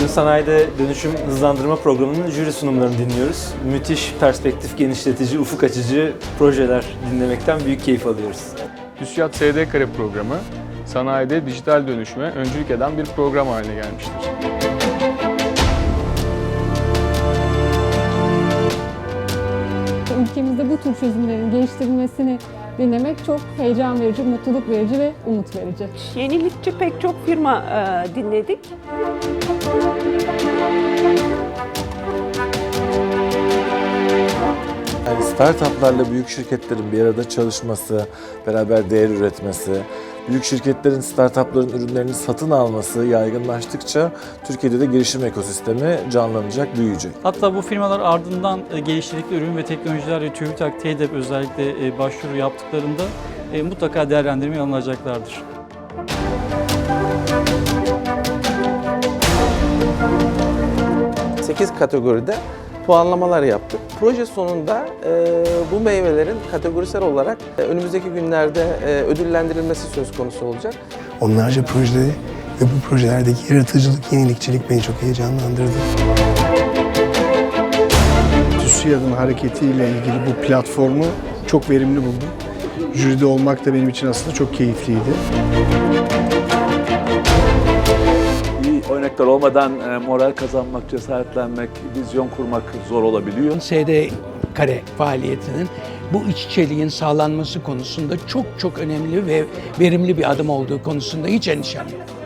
Bugün sanayide dönüşüm hızlandırma programının jüri sunumlarını dinliyoruz. Müthiş perspektif genişletici, ufuk açıcı projeler dinlemekten büyük keyif alıyoruz. TÜSİAD SD Kare programı sanayide dijital dönüşüme öncülük eden bir program haline gelmiştir. Ülkemizde bu tür çözümlerin geliştirilmesini dinlemek çok heyecan verici, mutluluk verici ve umut verici. Yenilikçi pek çok firma e, dinledik. Yani startuplarla büyük şirketlerin bir arada çalışması, beraber değer üretmesi, büyük şirketlerin startupların ürünlerini satın alması yaygınlaştıkça Türkiye'de de girişim ekosistemi canlanacak, büyüyecek. Hatta bu firmalar ardından e, geliştirdikleri ürün ve teknolojilerle TÜBİTAK, TEDEP özellikle e, başvuru yaptıklarında e, mutlaka değerlendirmeye alınacaklardır. Ee, 8 kategoride puanlamalar yaptık. Proje sonunda e, bu meyvelerin kategorisel olarak e, önümüzdeki günlerde e, ödüllendirilmesi söz konusu olacak. Onlarca projede ve bu projelerdeki yaratıcılık, yenilikçilik beni çok heyecanlandırdı. TÜSİAD'ın hareketiyle ilgili bu platformu çok verimli buldum. Jüride olmak da benim için aslında çok keyifliydi. İyi örnekler olmadan e, moral kazanmak, cesaretlenmek, vizyon kurmak zor olabiliyor. SD kare faaliyetinin bu iç içeliğin sağlanması konusunda çok çok önemli ve verimli bir adım olduğu konusunda hiç endişem yok.